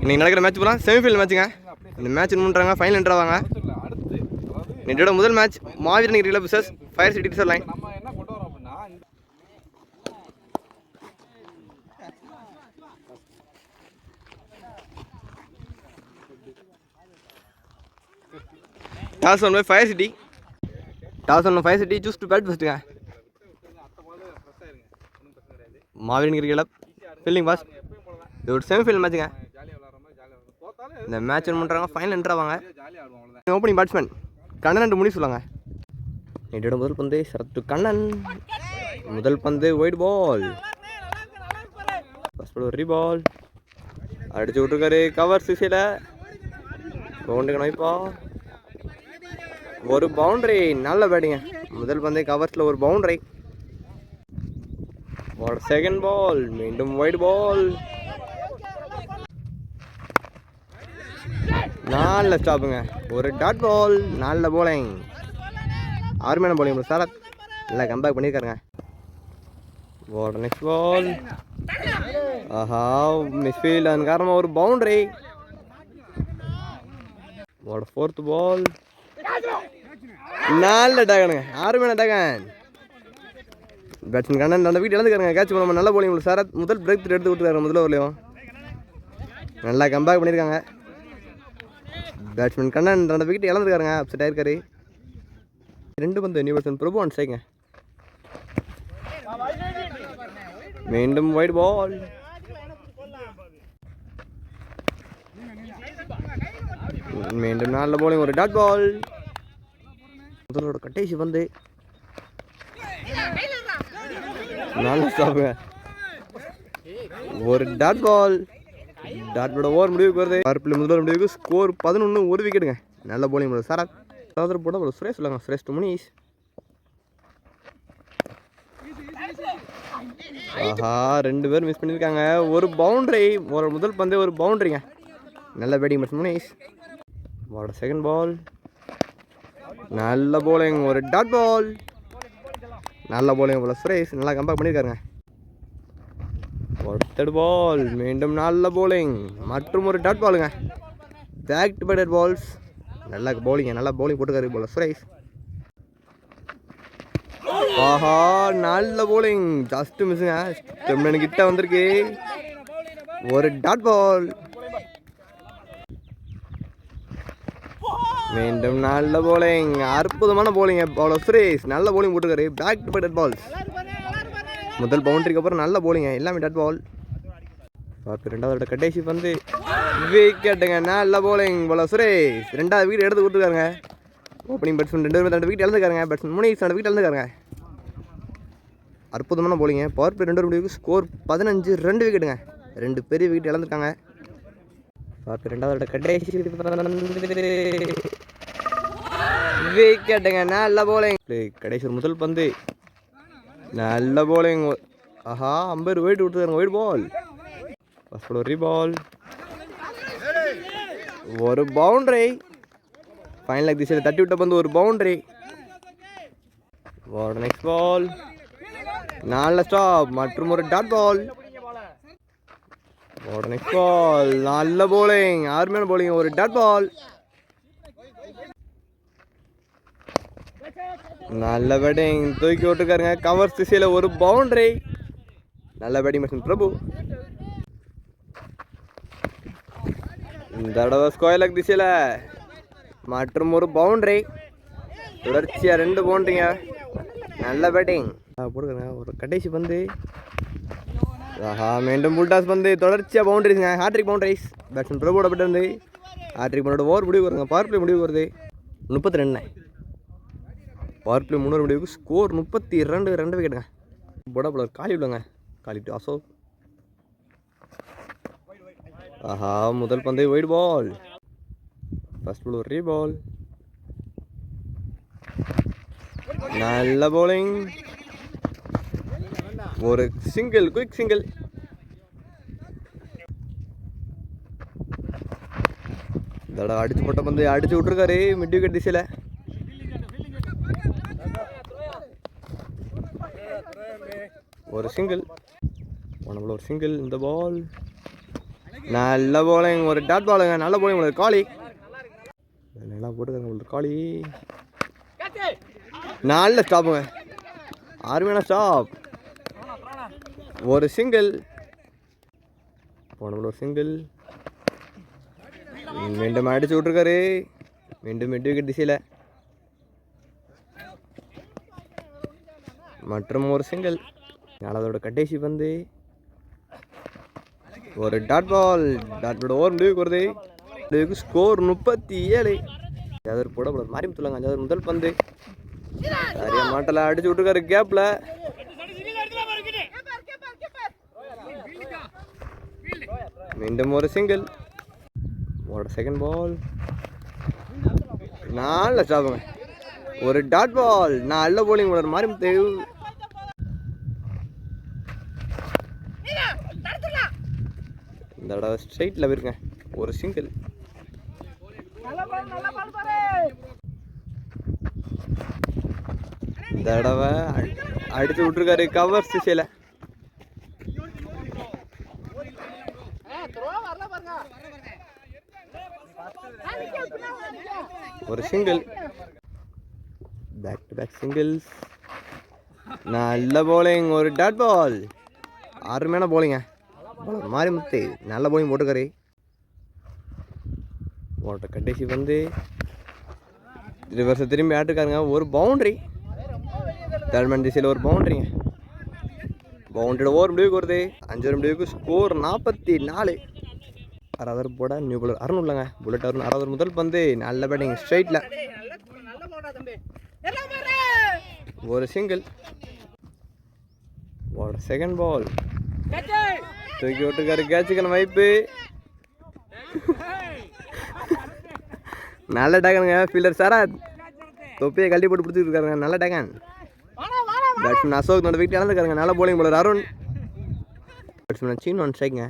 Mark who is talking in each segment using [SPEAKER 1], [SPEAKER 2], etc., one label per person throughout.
[SPEAKER 1] இன்னைக்கு நடக்கிற மேட்ச் பூரா செமிஃபைனல் மேட்ச்சுங்க இந்த மேட்ச் பண்ணுறாங்க ஃபைனல் என்ட்ராவாங்க
[SPEAKER 2] அடுத்து
[SPEAKER 1] முதல் மேட்ச் மாவீரன் கிரிக்கெட் பிசஸ் ஃபயர் சிட்டி சார் லைன்
[SPEAKER 2] அப்படின்னா
[SPEAKER 1] toss won by Fire City toss won Fire City choose to bat ஃபஸ்ட்டுங்க Maaveeran cricket fielding pass இது ஒரு செமிஃபைனல் மேட்ச்சுங்க இந்த மேட்ச் என்ன பண்ணுறாங்க ஃபைனல் என்ட்ராவாங்க ஓப்பனிங் பேட்ஸ்மேன் கண்ணன் ரெண்டு முடி சொல்லுங்க. நேற்றோட முதல் பந்து சரத்து கண்ணன். முதல் பந்து ஒயிட் பால் ஃபர்ஸ்ட் பால் ரீபால் அடிச்சு விட்ருக்காரு கவர் சிசியில் பவுண்டரி நோய்ப்பா ஒரு பவுண்டரி நல்ல பேட்டிங்க முதல் பந்தே கவர்ஸில் ஒரு பவுண்டரி செகண்ட் பால் மீண்டும் ஒயிட் பால் நாலில் ஸ்டாப்புங்க. ஒரு டாட் பால் நாலில் போலிங் அருமையான போலிங் சார் நல்லா கம்பேக் பண்ணியிருக்காருங்க போட நெக்ஸ்ட் பால் ஆஹா மிஸ்ஃபீல்ட் அதன் காரணமாக ஒரு பவுண்டரி போட ஃபோர்த் பால் நாலில் டகனுங்க. அருமையான டேகன். பேட்ஸ்மேன் கண்ணன் அந்த வீட்டு இழந்துக்காருங்க கேட்ச் பண்ண நல்ல போலிங் சார் முதல் பிரேக் எடுத்து விட்டுருக்காரு முதல்ல வரலையும் நல்லா கம்பேக் பண்ணியிருக்காங்க பேட்ஸ்மேன் கண்ணன் ரெண்டு விக்கெட் இழந்துருக்காருங்க. அப்செட் ஆயிருக்காரு. ரெண்டு பந்து நியூபர்சன் பிரபு ஒன் ஸ்ட்ரைங்க மீண்டும் ஒயிட் பால் மீண்டும் நல்ல போலிங் ஒரு டாட் பால் முதலோட கட்டேசி வந்து நாலு ஸ்டாப்புங்க ஒரு டாட் பால் டாட்டோட ஓவர் முடிவுக்கு வருது. பர்பிள் முதல் முடிவுக்கு ஸ்கோர் பதினொன்று ஒரு விக்கெட்டுங்க நல்ல போலிங் பண்ணுது சாரா சகோதர போட ஒரு சுரேஷ் சொல்லுங்க. சுரேஷ் டு மணிஷ் ஆஹா ரெண்டு பேரும் மிஸ் பண்ணியிருக்காங்க ஒரு பவுண்டரி ஒரு முதல் பந்தே ஒரு பவுண்டரிங்க நல்ல பேட்டிங் மிஸ் மணிஷ் வாட செகண்ட் பால் நல்ல போலிங் ஒரு டாட் பால் நல்ல போலிங் போல சுரேஷ் நல்லா கம்பேர் பண்ணியிருக்காருங்க தேர்ட் பால் மீண்டும் நல்ல போலிங் மற்றும் ஒரு டாட் பாலுங்க பேக் டு பேட் பால்ஸ் நல்லா பவுலிங்க நல்லா பவுலிங் போட்டுக்காரு போல. சுரேஷ். ஆஹா நல்ல போலிங் ஜஸ்ட் மிஸ்ஸுங்க ஸ்டெம்டன் கிட்ட வந்திருக்கு. ஒரு டாட் பால் மீண்டும் நல்ல போலிங் அற்புதமான போலிங் பவுலர் சுரேஷ் நல்ல போலிங் போட்டுக்காரு. பேக் டு பேட் பால்ஸ் முதல் பவுண்டரிக்கு அப்புறம் நல்ல போலிங்க எல்லாமே டாட் பால் பார்த்து ரெண்டாவது கடைசி வந்து விக்கெட்டுங்க நல்ல போலிங் போல சுரேஷ். ரெண்டாவது விக்கெட் எடுத்து கொடுத்துருக்காங்க ஓப்பனிங் பேட்ஸ்மேன் ரெண்டு பேரும் ரெண்டு விக்கெட் இழந்துக்காருங்க பேட்ஸ்மேன் மூணு ரெண்டு விக்கெட் இழந்துக்காருங்க அற்புதமான போலிங்க பவர் பிளே ரெண்டு முடிவுக்கு ஸ்கோர் பதினஞ்சு ரெண்டு விக்கெட்டுங்க ரெண்டு பெரிய விக்கெட் இழந்துருக்காங்க. பார்த்து ரெண்டாவது கடைசி விக்கெட்டுங்க நல்ல போலிங் கடைசி ஒரு முதல் பந்து. நல்ல போலிங் ஆஹா அம்பேர் வெயிட் விட்டுருக்காங்க ஒயிட் பால் ஃபர்ஸ்ட் பால் ஒரு பவுண்டரி ஃபைனல் திசையில் தட்டி விட்ட பந்து ஒரு பவுண்டரி நெக்ஸ்ட் பால் நல்ல ஸ்டாப் மற்றும் ஒரு டாட் பால் நெக்ஸ்ட் பால் நல்ல போலிங் ஆர்மியான போலிங் ஒரு டாட் பால் நல்ல பேட்டிங் தூக்கி விட்டுருக்காருங்க கவர் திசையில் ஒரு பவுண்டரி நல்ல பேட்டிங் மிஷன் பிரபு. இந்த தடவை ஸ்கொயர் திசையில் மற்றும் ஒரு பவுண்டரி தொடர்ச்சியாக ரெண்டு பவுண்டரிங்க நல்ல பேட்டிங் போட்டுக்கிறேங்க ஒரு கடைசி பந்து. ஆஹா மீண்டும் புல்டாஸ் பந்து. தொடர்ச்சியாக பவுண்டரிஸ்ங்க ஹாட்ரிக் பவுண்டரிஸ் பேட்ஸ்மேன் பிரபுவோட போட்டு வந்து. ஹாட்ரிக் பண்ணோட ஓவர் முடிவு வருங்க. பவர் பிளே முடிவு வருது. முப்பத்தி ரெண்டு பவர் பிளே முன்னூறு முடிவுக்கு ஸ்கோர் முப்பத்தி இரண்டு ரெண்டு விக்கெட்டுங்க போடா போல காலி விடுங்க காலி டு அசோக் ஆஹா முதல் பந்தை ஒயிட் பால் ஃபர்ஸ்ட் பால் ஒரே பால் நல்ல பவுலிங் ஒரு சிங்கிள் குயிக் சிங்கிள் தடவை அடிச்சு போட்ட பந்து அடிச்சு விட்டுருக்காரு மிட் விக்கெட் திசையில். ஒரு சிங்கிள் போன ஒரு சிங்கிள் இந்த பால் நல்ல போலிங் ஒரு டாட் பாலுங்க நல்ல போலிங் ஒரு காளி நல்லா போட்டுருக்காங்க உங்களுக்கு காளி நல்ல ஸ்டாப்புங்க அருமையான ஸ்டாப் ஒரு சிங்கிள் போன ஒரு சிங்கிள் மீண்டும் அடிச்சு விட்ருக்காரு மீண்டும் மிட் விக்கெட் திசையில். மற்றும் ஒரு சிங்கிள் அதோட கடைசி பந்து ஒரு dot ball dot ball over முடிவுக்கு வருது. இதுக்கு ஸ்கோர் முப்பத்தி ஏழு. அஞ்சாவது போட போல மாறி முத்துலாங்க அஞ்சாவது முதல் பந்து. சரியா மாட்டல. அடிச்சு விட்டுருக்காரு கேப்ல மீண்டும் ஒரு சிங்கிள் ஒரு செகண்ட் பால் நாலு ஸ்டாப்புங்க ஒரு டாட் பால் நான் நல்ல போலிங் ஒரு மாறி முத்து இந்த தடவை ஸ்ட்ரைட்டில் போயிருங்க ஒரு சிங்கிள் இந்த தடவை அடி- விட்டுருக்காரு கவர் சிசையில். ஒரு single back to back singles நல்ல போலிங் ஒரு டாட் பால் அருமையான போலிங்க மாரிமுத்து நல்ல போலிங் போட்டுக்காரு ஓட்ட கடைசி வந்து ரிவர்ஸை திரும்பி ஆட்டுக்காருங்க ஒரு பவுண்ட்ரி தேர்ட்மேன் திசையில் ஒரு பவுண்ட்ரிங்க பவுண்டரி ஓவர் முடிவுக்கு வருது. அஞ்சு ஒரு முடிவுக்கு ஸ்கோர் நாற்பத்தி நாலு. அறுபது போட நியூ புல்லர் அருண் இல்லைங்க புல்லட் அறுநூறு அறுபது முதல் பந்து. நல்ல பேட்டிங் ஸ்ட்ரைட்டில் ஒரு சிங்கிள் ஒரு செகண்ட் பால் தூக்கி விட்டுருக்காரு கேட்சுக்கான வாய்ப்பு நல்ல டேகனுங்க ஃபீல்டர் சாரா. தொப்பியை கழட்டி போட்டு பிடிச்சிட்டு இருக்காருங்க நல்ல டேகன். பேட்ஸ்மேன் அசோக் நோட விக்கெட் இழந்துருக்காருங்க நல்ல போலிங் போலர் அருண். பேட்ஸ்மேன் சீன் ஒன் ஸ்ட்ரைக்குங்க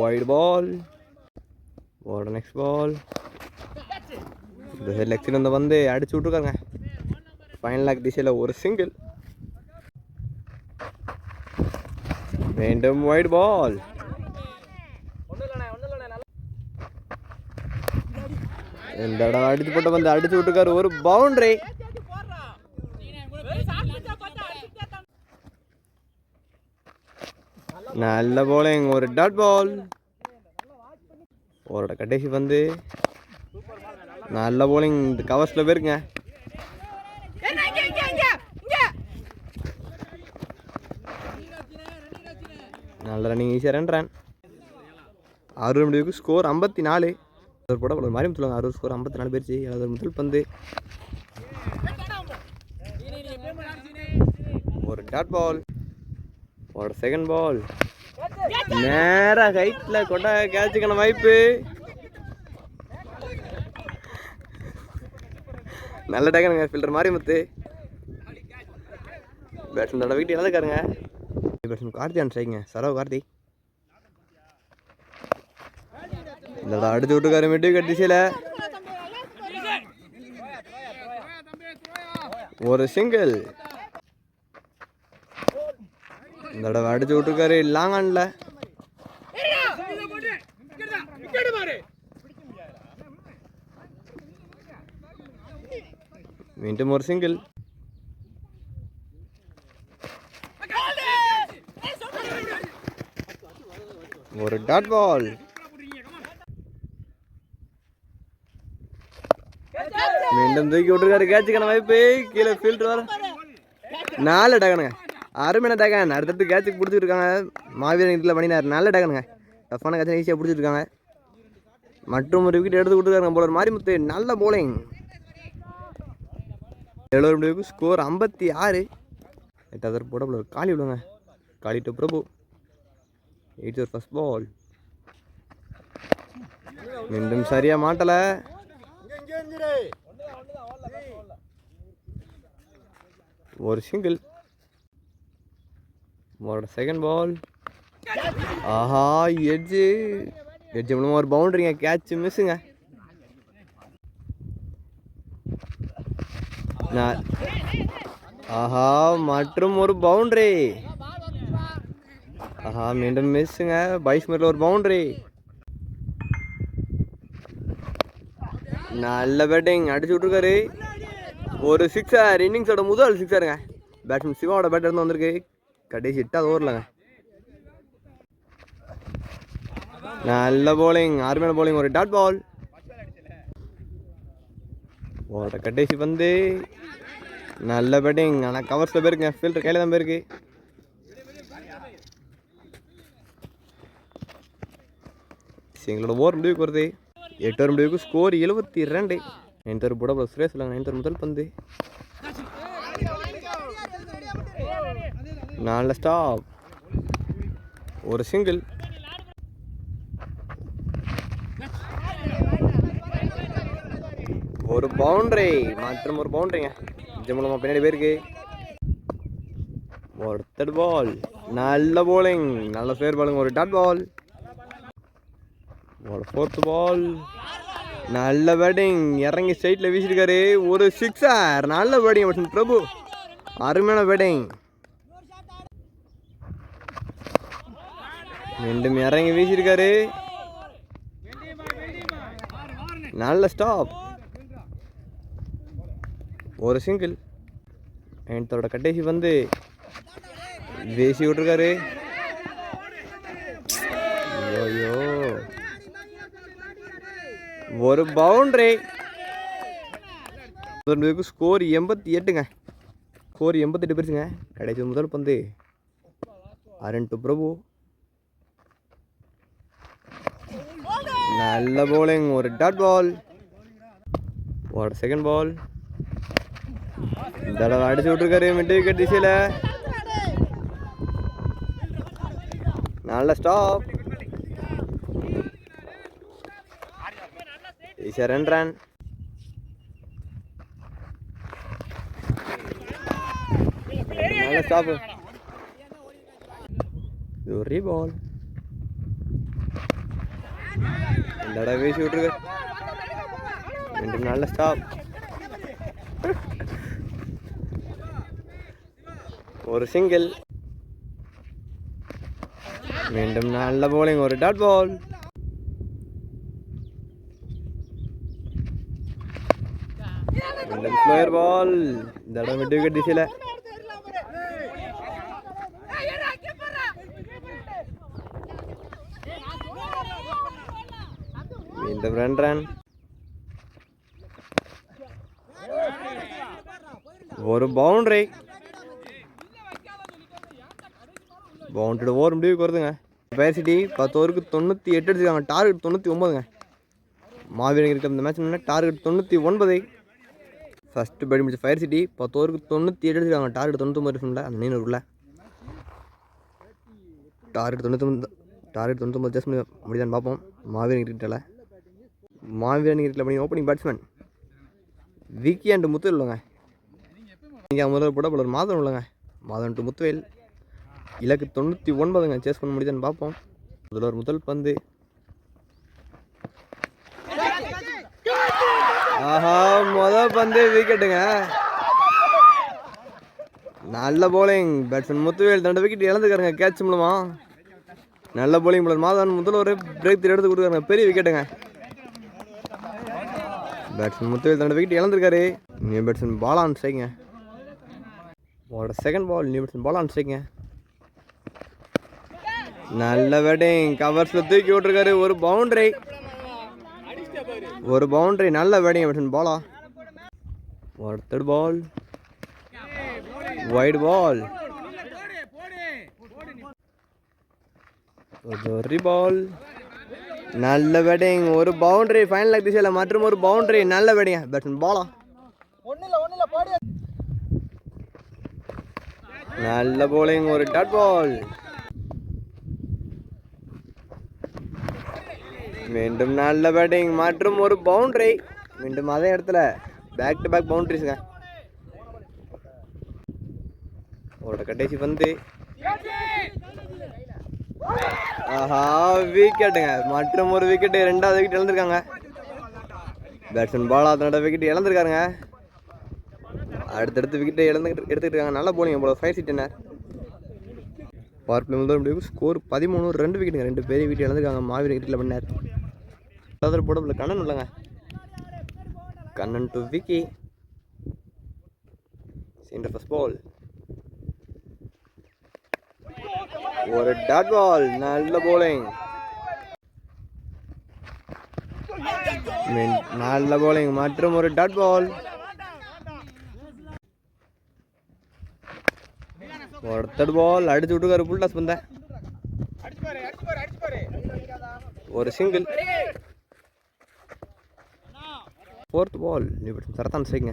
[SPEAKER 1] வைட் பால் ஓட நெக்ஸ்ட் பால் இந்த லெக்ஸில் வந்து வந்து அடிச்சு விட்ருக்காங்க ஃபைனல் லாக் திசையில் ஒரு சிங்கிள் மீண்டும் ஒயிட் பால் இந்த இடம் அடித்து போட்ட வந்து அடித்து விட்டுக்காரு ஒரு பவுண்டரி நல்ல போலிங் ஒரு டாட் பால் ஒரு கடைசி வந்து நல்ல போலிங் இந்த கவர்ஸில் போயிருங்க நல்ல ரன்னிங் ஈஸியாக ரன் ரன் அறுபது முடிவுக்கு ஸ்கோர் ஐம்பத்தி நாலு. ஒரு போட ஒரு மாதிரி சொல்லுவாங்க. அறுபது ஸ்கோர் ஐம்பத்தி நாலு பேர்ச்சி எழுபது முதல் பந்து. ஒரு டாட் பால் ஒரு செகண்ட் பால் நேராக ஹைட்டில் கொண்ட கேட்சுக்கான வாய்ப்பு. நல்ல டேக்கனுங்க ஃபில்டர் மாதிரி முத்து பேட்ஸ்மேன் தடவை வீட்டு இழந்துக்காருங்க பேட்ஸ்மேன் கார்த்தி அனுப்பிச்சிங்க சரவ் கார்த்தி. இந்த தடவை அடிச்சு விட்டுக்காரு மிட்டு கட்டிசியில் ஒரு சிங்கிள் இந்த தடவை அடிச்சு விட்டுருக்காரு லாங் ஆன்ல மீண்டும் ஒரு சிங்கிள் ஒரு டாட் பால் மீண்டும் தூக்கி விட்டுருக்காரு கேட்சுக்கான வாய்ப்பு. கீழே ஃபில்டர் வர. நாலு டகனுங்க அருமையான டகன் அடுத்தடுத்து கேட்சுக்கு பிடிச்சிருக்காங்க மாவீரன் இதில் பண்ணினார். நல்ல டகனுங்க டஃப்பான கேட்ச் ஈஸியாக பிடிச்சிருக்காங்க மற்றும் ஒரு விக்கெட் எடுத்து கொடுத்துருக்காங்க போலர் மாரிமுத்து. நல்ல போலிங் எழுபது முடிவுக்கு ஸ்கோர் ஐம்பத்தி ஆறு. எட்டாவது போட போல காலி விடுங்க. காலி டு பிரபு. இட்ஸ் ஒரு ஃபஸ்ட் பால் மீண்டும் சரியாக மாட்டலை. ஒரு சிங்கிள் உங்களோட செகண்ட் பால் ஆஹா எட்ஜு எட்ஜ் மூலமாக ஒரு பவுண்டரிங்க கேட்ச் மிஸ்ஸுங்க நான் ஆஹா மற்றும் ஒரு பவுண்டரி ஆஹா மீண்டும் மிஸ்ஸுங்க. பைஸ் மீட்டர் ஒரு பவுண்டரி நல்ல பேட்டிங் அடிச்சு விட்ருக்காரு ஒரு சிக்ஸர் இன்னிங்ஸோட முதல் சிக்ஸருங்க பேட்ஸ்மேன் சிவாவோட பேட் இருந்து வந்திருக்கு. கடைசி எட்டாவது ஓரலங்க நல்ல போலிங் அருமையான போலிங் ஒரு டாட் பால் ஓட கடைசி வந்து நல்ல பேட்டிங் ஆனால் கவர்ஸில் போயிருக்குங்க. ஃபில்டர் கையில் தான் போயிருக்கு. எங்களோட ஓவர் முடிவுக்கு வருது. எட்டு ஓவர் முடிவுக்கு ஸ்கோர் எழுபத்தி ரெண்டு நைன்த் ஓவர் போட ப்ளஸ் சுரேஷ் சொல்லுங்க நைன்த் ஓவர் முதல் பந்து. நல்ல ஸ்டாப் ஒரு சிங்கிள் ஒரு பவுண்டரி மற்றும் ஒரு பவுண்டரிங்க இது மூலமாக பின்னாடி போயிருக்கு. ஒரு தட் பால் நல்ல போலிங் நல்ல ஃபேர் பாலுங்க ஒரு டாட் பால் ஃபோர்த் பால் நல்ல பேட்டிங் இறங்கி ஸ்ட்ரைட்டில் வீசிருக்காரு ஒரு சிக்ஸர் நல்ல பேட்டிங் பிரபு. அருமையான பேட்டிங் மீண்டும் இறங்கி வீசியிருக்காரு. நல்ல ஸ்டாப் ஒரு சிங்கிள் என்த்தோட கடைசி வந்து வீசி விட்ருக்காரு ஐயோ. ஒரு பவுண்டரி. முதல் ஸ்கோர் எண்பத்தி எட்டுங்க. ஸ்கோர் எண்பத்தெட்டு பேருச்சுங்க கடைசி முதல் பந்து. அருண் டு பிரபு. நல்ல போலிங் ஒரு டாட் பால் ஒரு செகண்ட் பால் தடவை அடிச்சு விட்டுருக்காரு மிட் விக்கெட் திசையில். நல்ல ஸ்டாப் ஈஸியாக ரெண்டு ரன் நல்ல ஸ்டாப்பு இது ஒரு ரீபால் இந்த தடவை வீசி விட்ருக்கு மீண்டும் நல்ல ஸ்டாப் ஒரு சிங்கிள் மீண்டும் நல்ல போலிங் ஒரு டாட் பால் மீண்டும் ஸ்லோயர் பால் இந்த தடவை விட்டு விக்கெட் திசையில் இந்த ரெண்டு ரன் ஒரு பவுண்டரி பவுண்டட் ஓவர் முடிவுக்கு வருதுங்க. ஃபயர் சிட்டி பத்து ஓவருக்கு தொண்ணூற்றி எட்டு அடிச்சிருக்காங்க. டார்கெட் தொண்ணூற்றி ஒம்பதுங்க மாவீரன் இருக்க இந்த மேட்ச் டார்கெட் தொண்ணூற்றி ஒன்பது ஃபஸ்ட்டு படி முடிச்சு ஃபயர் சிட்டி பத்து ஓவருக்கு தொண்ணூற்றி ஏழு எடுத்துருக்காங்க. டார்கெட் தொண்ணூத்தொம்பது இருக்குல்ல அந்த உள்ள டார்கெட் தொண்ணூத்தொம்பது டார்கெட் தொண்ணூத்தொம்பது ஜஸ்ட் முடிதான் பார்ப்போம். மாவீரன் கிரிக்கெட்டில் மாவீரன் கிரிக்கெட்டில் பண்ணி opening batsman Vicky and Muthu இல்லைங்க நீங்கள் முதல்ல போட போல மாதம் இல்லைங்க மாதம் டு முத்துவேல். இலக்கு தொண்ணூற்றி ஒன்பதுங்க. சேஸ் பண்ண முடியுதான்னு பார்ப்போம். முதல்ல ஒரு முதல் பந்து. ஆஹா முத பந்து விக்கெட்டுங்க நல்ல போலிங் பேட்ஸ்மேன் முத்துவேல் ரெண்டு விக்கெட் இழந்துக்காருங்க கேட்ச் மூலமா. நல்ல போலிங் போலர் மாதவன் முதல் ஒரு பிரேக் த்ரீ எடுத்து கொடுக்குறாங்க பெரிய விக்கெட்டுங்க பேட்ஸ்மேன் முத்துவேல் ரெண்டு விக்கெட் இழந்திருக்காரு. நியூ பேட்ஸ்மேன் பால் ஆன் ஸ்ட்ரைக்குங்க உங்களோட second ball new batsman Paul on ஸ்ட்ரைக்குங்க நல்ல பேட்டிங் கவர்ஸில் தூக்கி விட்ருக்காரு ஒரு பவுண்டரி ஒரு பவுண்டரி நல்ல பேட்டிங் பேட்ஸ்மேன் பாலா ஒருத்தர் பால் ஒயிட் பால் ஒரு பால் நல்ல பேட்டிங் ஒரு பவுண்டரி ஃபைனல் லைக் திசையில் மற்றும் ஒரு பவுண்டரி நல்ல பேட்டிங்க பேட்ஸ்மேன் பாலா நல்ல போலிங் ஒரு டாட் பால் மீண்டும் நல்ல பேட்டிங் மற்றும் ஒரு பவுண்டரி மீண்டும் அதே இடத்துல பேக் டு பேக் பவுண்டரிஸுங்க அவரோட கடைசி வந்து ஆஹா விக்கெட்டுங்க மற்றும் ஒரு விக்கெட்டு ரெண்டாவது விக்கெட் இழந்திருக்காங்க. பேட்ஸ்மேன் பாலா தன்னோட விக்கெட் இழந்திருக்காருங்க. அடுத்தடுத்து விக்கெட்டை இழந்துக்கிட்டு எடுத்துக்கிட்டு இருக்காங்க. நல்லா போலிங்க போல. ஃபைவ் சீட் என்ன? பவர் பிளே ஸ்கோர் பதிமூணு ரெண்டு விக்கெட்டுங்க ரெண்டு பெரிய விக்கெட் இழந்துருக்காங்க. மாவீர் விக்கெட்டில் பண்ணார் அதில் போட கண்ணன் இல்லைங்க Kannan to Vicky centre first ball ஒரு டாட் பால் நல்ல போலிங் நல்ல போலிங் மற்றும் ஒரு டாட் பால் ஒருத்தர் பால் அடிச்சு விட்டுக்காரு புல் டாஸ் பந்த. ஒரு சிங்கிள் ஃபோர்த் பால் நீ சரத்தான் செய்யுங்க.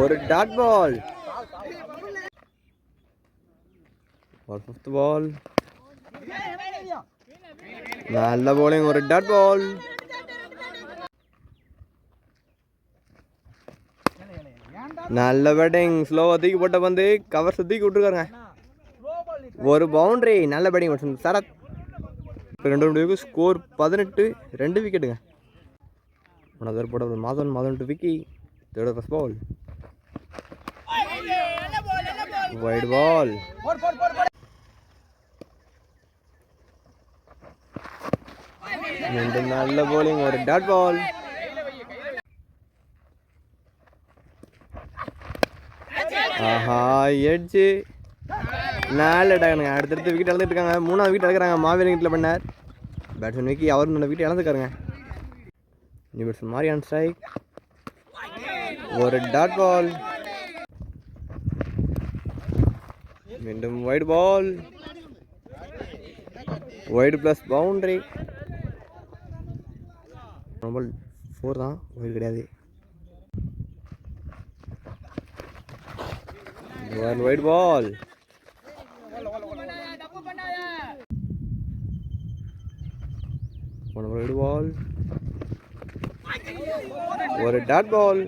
[SPEAKER 1] ஒரு டாட் பால் ஒரு ஃபிஃப்த் பால் நல்ல போலிங் ஒரு டாட் பால் நல்ல பேட்டிங் ஸ்லோவாக தூக்கி போட்ட வந்து கவர் தூக்கி விட்டுருக்காருங்க. ஒரு பவுண்டரி நல்ல பேட்டிங் சரத். இப்போ ரெண்டு ரெண்டு ஸ்கோர் பதினெட்டு ரெண்டு விக்கெட்டுங்க. ஒன்றாவது போட Madhavan Madhavan to Vicky. Third first ball wide ball ரெண்டு நல்ல போலிங் ஒரு டாட் பால் ஆஹா எட்ஜு நாலு டாகனுங்க அடுத்தடுத்து விக்கெட் இழந்துட்டு இருக்காங்க மூணாவது விக்கெட் இழக்கிறாங்க. மாவீரன் வீட்டில் பண்ணார். பேட்ஸ்மேன் விக்கி அவர் நல்ல விக்கெட் இழந்துக்காருங்க நியூ பேட்ஸ்மேன் மாரியான் ஸ்ட்ரைக் ஒரு டாட் பால் மீண்டும் wide ball wide plus boundary ரொம்ப ஃபோர் தான். ஒயிட் கிடையாது. Wide ball one wide ball ஒரு டாட் பால்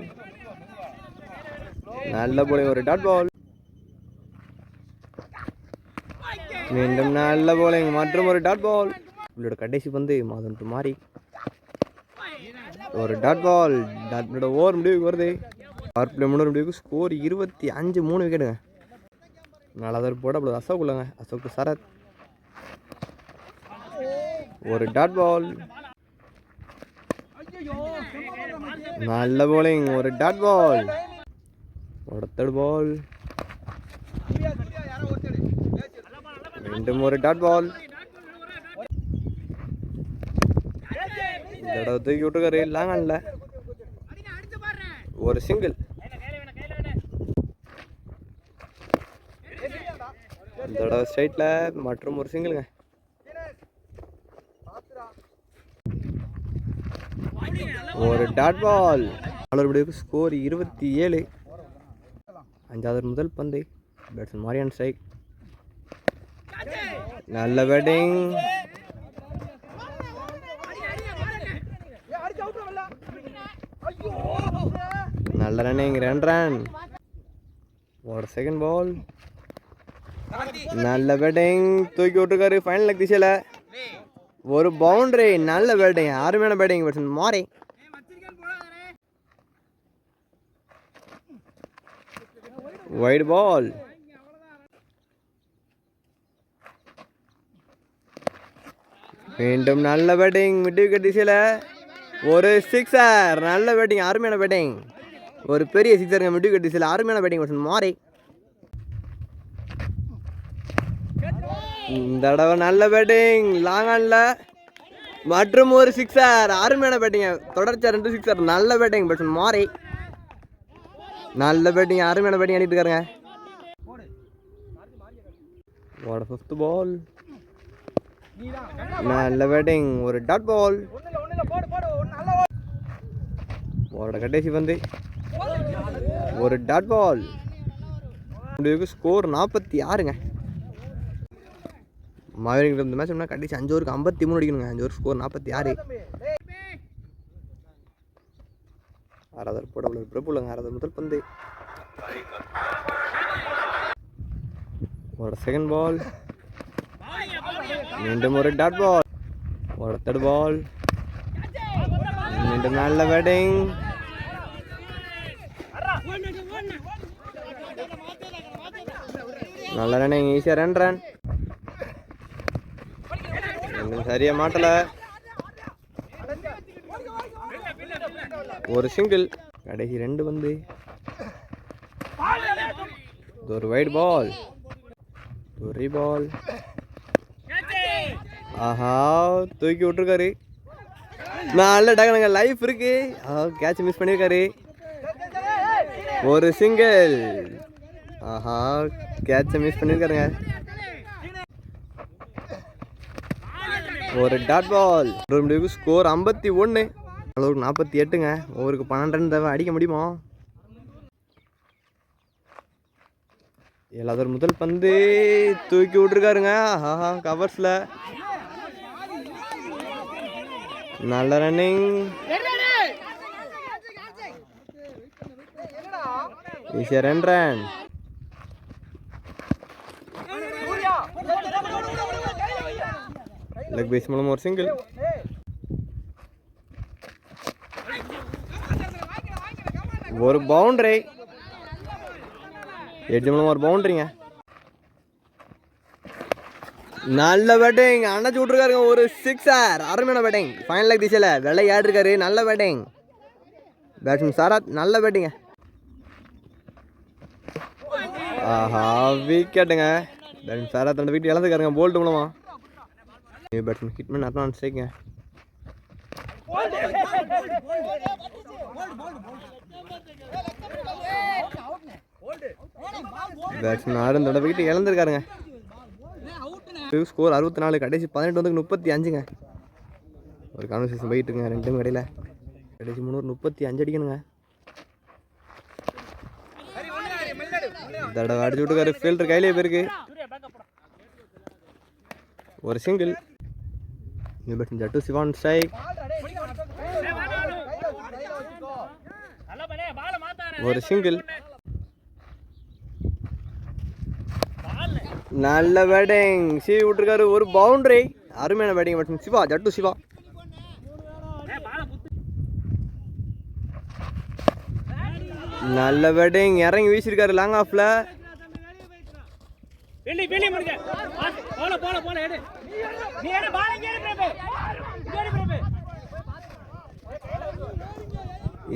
[SPEAKER 1] நல்ல போலிங் ஒரு டாட் பால் மீண்டும் நல்ல போலிங் மற்றும் ஒரு டாட் பால் இவளோட கடைசி பந்து மாதம் டு மாறி. ஒரு டாட் பால் டாட் ஓவர் முடிவுக்கு வருது. பவர் பிளே முன்னூறு முடிவுக்கு ஸ்கோர் இருபத்தி அஞ்சு மூணு விக்கெட்டுங்க. நாலாவது போட அப்படி அசோக் உள்ளங்க அசோக் சரத். ஒரு டாட் பால் நல்ல bowling ஒரு டாட் பால் ஒருத்தர் பால் மீண்டும் ஒரு டாட் பால் இந்த தடவை தூக்கி விட்டுருக்காரு லாங்கல்ல ஒரு சிங்கிள் இந்த தடவை ஸ்ட்ரைட்டில் மற்றும் ஒரு சிங்கிளுங்க ஒரு டாட் பால் நாலு ஸ்கோர் இருபத்தி ஏழு. அஞ்சாவது முதல் பந்து. பேட்ஸ்மேன் மாரியான் ஸ்ட்ரைக் நல்ல பேட்டிங் நல்ல ரன்னிங் ரெண்டு ரன் ஒரு செகண்ட் பால் நல்ல பேட்டிங் தூக்கி விட்டுருக்காரு. ஃபைனல் லெக் திசையில். ஒரு பவுண்டரி நல்ல பேட்டிங் அருமையான பேட்டிங் பேட்ஸ்மேன் மாறி. ஒயிட் பால் மீண்டும் நல்ல பேட்டிங் மிட் திசையில் ஒரு சிக்ஸர் நல்ல பேட்டிங் அருமையான பேட்டிங் ஒரு பெரிய சிக்ஸருங்க மிட் திசையில் அருமையான பேட்டிங் பேட்ஸ்மேன் மாறி. இந்த தடவை நல்ல பேட்டிங் லாங் ஆனில். மற்றும் ஒரு சிக்ஸர் அருமையான பேட்டிங்க தொடர்ச்சியாக ரெண்டு சிக்ஸர் நல்ல பேட்டிங் பேட்ஸ்மேன் மாறி. நல்ல பேட்டிங் அருமையான பேட்டிங் ஆடிட்டு இருக்காருங்க? ஓட ஃபிஃப்த் பால் நல்ல பேட்டிங் ஒரு டாட் பால் ஓட கடைசி வந்து ஒரு டாட் பால் முடிவுக்கு ஸ்கோர் நாற்பத்தி ஆறுங்க. மாவீரங்க இந்த மேட்ச் கடைசி அஞ்சு ஓவருக்கு ஐம்பத்தி மூணு அடிக்கணுங்க. அஞ்சு ஓவர் ஸ்கோர் நாற்பத்தி ஆறு. ஆறாவது போட பிரபுலங்க ஆறாவது முதல் பந்து ஒரு செகண்ட் பால் மீண்டும் ஒரு டாட் பால் ஒரு தேர்ட் பால் மீண்டும் நல்ல பேட்டிங் நல்ல ரன்னிங் ஈஸியாக ரன் ரன் சரியாக சரியா ஒரு சிங்கிள் கடைசி ரெண்டு வந்து. ஒரு வைட் பால் ஒரு பால் ஆஹா தூக்கி விட்டுருக்காரு. நல்ல டக்குனுங்க லைஃப் இருக்கு. கேட்ச் மிஸ் பண்ணியிருக்காரு ஒரு சிங்கிள் ஆஹா கேட்சை மிஸ் பண்ணியிருக்காருங்க ஒரு டாட் பால் ஒரு ஸ்கோர் ஐம்பத்தி ஒன்று அளவுக்கு நாற்பத்தி எட்டுங்க. ஒவ்வொருக்கு பன்னெண்டு தேவை அடிக்க முடியுமா? எல்லாத்தோட முதல் பந்து தூக்கி விட்டுருக்காருங்க. ஆஹா கவர்ஸில் நல்ல ரன்னிங் ஈஸியாக ரன் ரன் லெக் பேஸ் மூலம் ஒரு சிங்கிள் ஒரு பவுண்டரி எட்டு மூலம் ஒரு பவுண்டரிங்க நல்ல பேட்டிங் அணைச்சு விட்ருக்காருங்க ஒரு சிக்ஸர் அருமையான பேட்டிங் ஃபைனல் லெக் திசையில் வெள்ளை நல்ல பேட்டிங் பேட்ஸ்மேன் சாராத் நல்ல பேட்டிங்க ஆஹா விக்கெட்டுங்க பேட்ஸ்மேன் சாராத் ரெண்டு விக்கெட் இழந்துக்காருங்க போல்ட் மூலமா நியூ பேட்ஸ்மேன் ஹிட்மேன் அட்வான்ஸ் ஸ்ட்ரைக்குங்க பேட்ஸ்மேன் ஆறு ரெண்டு விக்கெட் இழந்திருக்காருங்க. ஸ்கோர் அறுபத்தி நாலு கடைசி பதினெட்டு வந்து முப்பத்தி அஞ்சுங்க. ஒரு கான்வர்சேஷன் போயிட்டுருங்க ரெண்டும் கடையில் கடைசி முந்நூறு முப்பத்தி அஞ்சு அடிக்கணுங்க. தடவை அடிச்சு விட்டுக்காரு ஃபீல்டர் கையிலே போயிருக்கு ஒரு single new batsman Jattu Sivan strike ஒரு சிங்கிள் நல்ல பேட்டிங் சி விட்டுருக்காரு. ஒரு பவுண்டரி அருமையான பேட்டிங் பேட்ஸ்மேன் சிவா ஜட்டு சிவா. நல்ல பேட்டிங் இறங்கி வீசியிருக்காரு லாங் ஆஃப்ல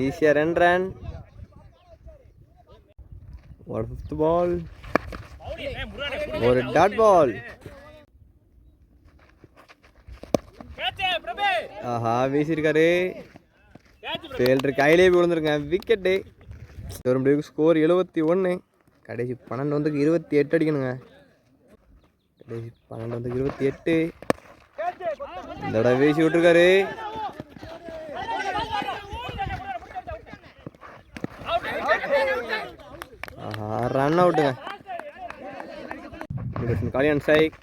[SPEAKER 1] ஈஸியா ரெண்டு ரன் ஒரு ஃபிஃப்த் பால் ஒரு டாட் பால் ஆஹா வீசியிருக்காரு.
[SPEAKER 3] கேட்ச்
[SPEAKER 1] ஃபீல்டர் கையிலே போய் விழுந்திருக்கேன். விக்கெட்டு ஒரு முடிவுக்கு ஸ்கோர் எழுபத்தி ஒன்று கடைசி பன்னெண்டு வந்துக்கு இருபத்தி எட்டு அடிக்கணுங்க. கடைசி பன்னெண்டு வந்துக்கு இருபத்தி எட்டு. இந்த தடவை வீசி விட்டுருக்காரு. ஆஹா ரன் அவுட்டுங்க கல்யாண் சைக்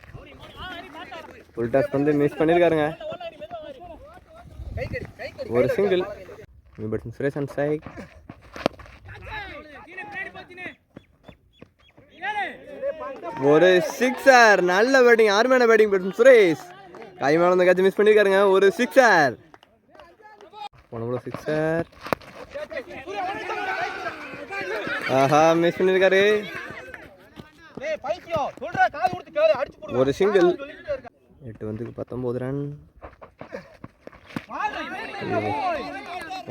[SPEAKER 1] ஃபுல் டாஸ் வந்து மிஸ் பண்ணியிருக்காருங்க ஒரு சிங்கிள் நியூ சுரேஷன் சுரேஷ் அண்ட் ஒரு சிக்ஸர் நல்ல பேட்டிங் அருமையான பேட்டிங் பேட்ஸ்மேன் சுரேஷ் கை மேலே அந்த கேட்ச் மிஸ் பண்ணியிருக்காருங்க ஒரு சிக்ஸர் போன சிக்ஸர் ஆஹா மிஸ் பண்ணியிருக்காரு ஒரு சிங்கிள் எட்டு வந்து பத்தொம்போது ரன்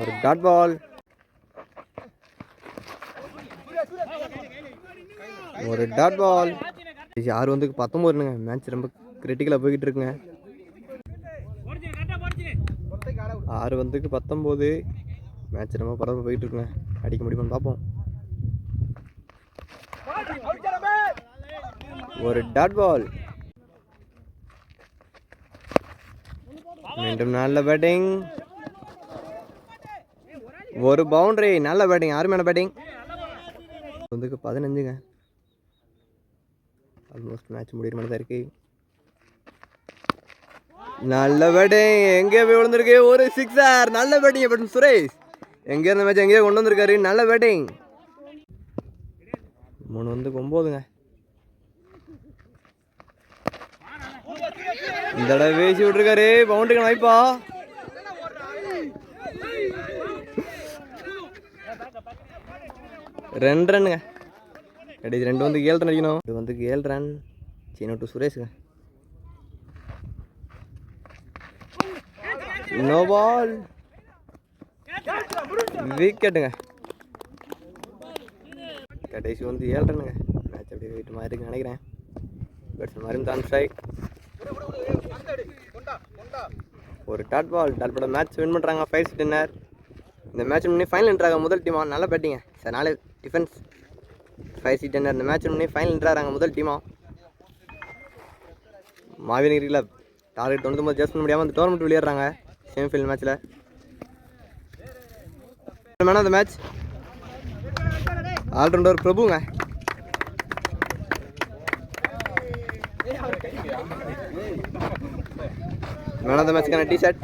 [SPEAKER 1] ஒரு டாட் பால் ஒரு டாட் பால் ஆறு வந்துக்கு பத்தொம்போது ரன்னுங்க மேட்ச் ரொம்ப கிரிட்டிக்கலாக போய்கிட்டு இருக்குங்க. ஆறு வந்துக்கு பத்தொம்போது மேட்ச் ரொம்ப பரவாயில்ல போயிட்டு இருக்குங்க. அடிக்க முடியுமான்னு பார்ப்போம். ஒரு டாட் பால் மீண்டும் நல்ல பேட்டிங் ஒரு பவுண்டரி நல்ல பேட்டிங் அருமையான பேட்டிங் வந்துக்கு பதினஞ்சுங்க. ஆல்மோஸ்ட் மேட்ச் முடிகிற மாதிரி தான் இருக்கு. நல்ல பேட்டிங் எங்கே போய் விழுந்திருக்கு? ஒரு சிக்ஸர் நல்ல பேட்டிங் பட் சுரேஷ்? எங்கே இருந்த மேட்ச் எங்கேயோ கொண்டு வந்திருக்காரு. நல்ல பேட்டிங் மூணு வந்து ஒம்போதுங்க. இந்த தடவை வீசி விட்டுருக்காரு. பவுண்டரிக்கு வாய்ப்பா. ரெண்டு ரன்னுங்க கடைசி ரெண்டு வந்து ஏழு ரன் அடிக்கணும். இது வந்து ஏழு ரன் சீனோ டு சுரேஷுங்க. நோ பால் விக்கெட்டுங்க கடைசி வந்து ஏழு ரன்னுங்க மேட்ச் அப்படியே வீட்டு மாதிரி இருக்குன்னு நினைக்கிறேன். பேட்ஸ்மேன் மாதிரி தான் ஸ்ட்ரைக் ஒரு dot ball dot ball match win பண்ணுறாங்க ஃபைவ் டின்னர் இந்த மேட்ச் முன்னே ஃபைனல் என்ட்ராங்க முதல் டீமா நல்ல பேட்டிங்க சார் நாலு டிஃபென்ஸ் ஃபைவ் சி டென்னர் இந்த மேட்ச் முன்னே ஃபைனல் என்ட்ராங்க முதல் டீமா மாவீரகிரி கிளப் டார்கெட் தொண்ணூத்தொம்பது ஜஸ்ட் பண்ண முடியாமல் அந்த டோர்னமெண்ட் விளையாடுறாங்க செமிஃபைனல் மேட்ச்சில் man of the match allrounder பிரபுங்க. Man of the மேட்ச்க்கான டி ஷர்ட்